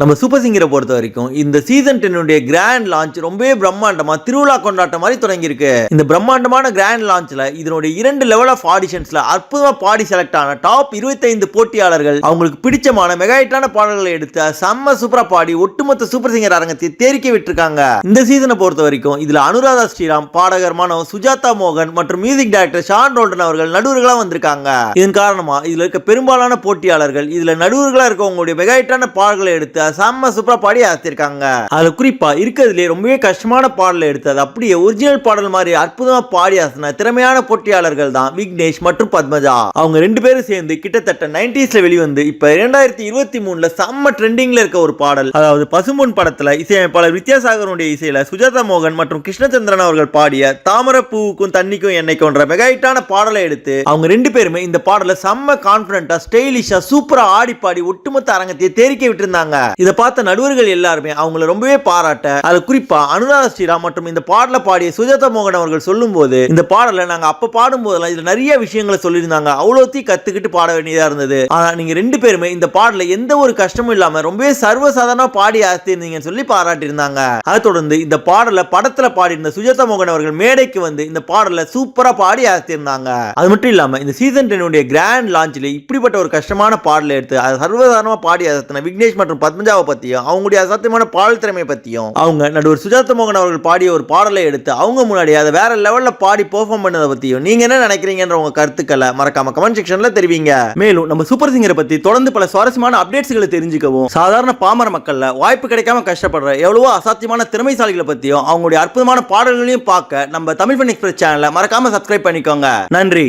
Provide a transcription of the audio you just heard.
நம்ம சூப்பர் சிங்கரை பொறுத்த வரைக்கும் இந்த சீசன் டென்னுடைய கிராண்ட் லான்ச் ரொம்பவே பிரம்மாண்டமா திருவிழா கொண்டாட்டம் மாதிரி தொடங்கியிருக்கு. இந்த பிரம்மாண்டமான கிராண்ட் லான்ச்ல இதனுடைய இரண்டு லெவல் ஆஃப் ஆடிஷன்ஸ்ல அற்புதமா பாடி செலக்ட் ஆன டாப் 25 போட்டியாளர்கள் அவங்களுக்கு பிடிச்சமான மெகாயிட்டான பாடல்களை எடுத்து செம்ம சூப்பரா பாடி ஒட்டுமொத்த சூப்பர் சிங்கர் அரங்கத்தை தேரிக்க விட்டுருக்காங்க. இந்த சீசனை பொறுத்த வரைக்கும் இதுல அனுராதா ஸ்ரீராம் பாடகர் மனோ சுஜாதா மோகன் மற்றும் மியூசிக் டைரக்டர் ஷான் ரோல்டன் அவர்கள் நடுவர்களா வந்திருக்காங்க. இதன் காரணமா இதுல இருக்க பெரும்பாலான போட்டியாளர்கள் இதுல நடுவர்களா இருக்கவங்களுடைய மெகாயிட்டான பாடல்களை எடுத்து செம்ம சூப்பராக பாடி அசத்திருக்காங்க அதில் குறிப்பாக இருக்கிறதுலே ரொம்பவே கஷ்டமான பாடலை எடுத்து அது அப்படியே ஒரிஜினல் பாடல் மாதிரி அற்புதமாக பாடி அசன திறமையான போட்டியாளர்கள் தான் விக்னேஷ் மற்றும் பத்மஜா. அவங்க ரெண்டு பேரும் சேர்ந்து கிட்டத்தட்ட நைன்டிஸ்ல வெளிவந்து இப்ப இரண்டாயிரத்தி இருபத்தி மூணுல செம்ம ட்ரெண்டிங்ல இருக்க ஒரு பாடல். அதாவது பசும்பொன் படத்துல இசையமைப்பாளர் வித்யாசாகருடைய இசையில சுஜாதா மோகன் மற்றும் கிருஷ்ணச்சந்திரன் அவர்கள் பாடிய தாமரை பூவுக்கும் தண்ணிக்கும் எண்ணெய்க்கும்ன்ற மெகாயிட்டான பாடலை எடுத்து அவங்க ரெண்டு பேருமே இந்த பாடலை செம்ம கான்பிடண்டா ஸ்டைலிஷா சூப்பரா ஆடி பாடி ஒட்டுமொத்த அரங்கத்தை தேரிக்க விட்டுருந்தாங்க. இதை பார்த்த நடுவர்கள் எல்லாருமே அவங்கள ரொம்பவே பாராட்ட அது குறிப்பா அனுராதா ஸ்ரீராம் மற்றும் இந்த பாடல பாடிய சுஜாதா மோகன் அவர்கள் சொல்லும்போது இந்த பாடலை நாங்க அப்ப பாடும் போதெல்லாம் இதுல நிறைய விஷயங்களை சொல்லியிருந்தாங்க. அவ்வளோத்தையும் கத்துக்கிட்டு பாட வேண்டியதா இருந்தது. ஆனா நீங்க ரெண்டு பேருமே இந்த பாடல எந்த ஒரு கஷ்டமும் இல்லாம ரொம்பவே சர்வசாதாரண பாடி ஆசிருந்தீங்கன்னு சொல்லி பாராட்டியிருந்தாங்க. அதை தொடர்ந்து இந்த பாடலை படத்துல பாடியிருந்த சுஜாதா மோகன் அவர்கள் மேடைக்கு வந்து இந்த பாடலை சூப்பரா பாடி ஆசிருந்தாங்க அது மட்டும் இல்லாம இந்த சீசன் டென்னுடைய கிராண்ட் லான்ச்ல இப்படிப்பட்ட ஒரு கஷ்டமான பாடலை எடுத்து அதை சர்வசாதாரணமா பாடி அசத்தின விக்னேஷ் மற்றும் பத்மஜாவை பற்றியும் அவங்களுடைய அசாத்தியமான பாடல் திறமை பற்றியும் அவங்க நடுவர் சுஜாதா மோகன் அவர்கள் பாடிய ஒரு பாடலை எடுத்து அவங்க முன்னாடி அதை வேற லெவலில் பாடி பெர்ஃபார்ம் பண்ணதை பற்றியும் நீங்கள் என்ன நினைக்கிறீங்கன்ற உங்கள் கருத்துக்களை மறக்காம கமெண்ட் செக்ஷனில் தெரிவிங்க. மேலும் நம்ம சூப்பர் சிங்கரை பற்றி தொடர்ந்து பல சுவாரஸ்யமான அப்டேட்ஸ்களை தெரிஞ்சுக்கவும் சாதாரண பாமர மக்களில் வாய்ப்பு கிடைக்காம கஷ்டப்படுற எவ்வளவோ அசாத்தியமான திறமைசாலிகளை பற்றியும் அவங்களுடைய அற்புதமான பாடல்களையும் பார்க்க நம்ம தமிழ் பண்ணி எக்ஸ்பிரஸ் சேனலை மறக்காம சப்ஸ்கிரைப் பண்ணிக்கோங்க. நன்றி.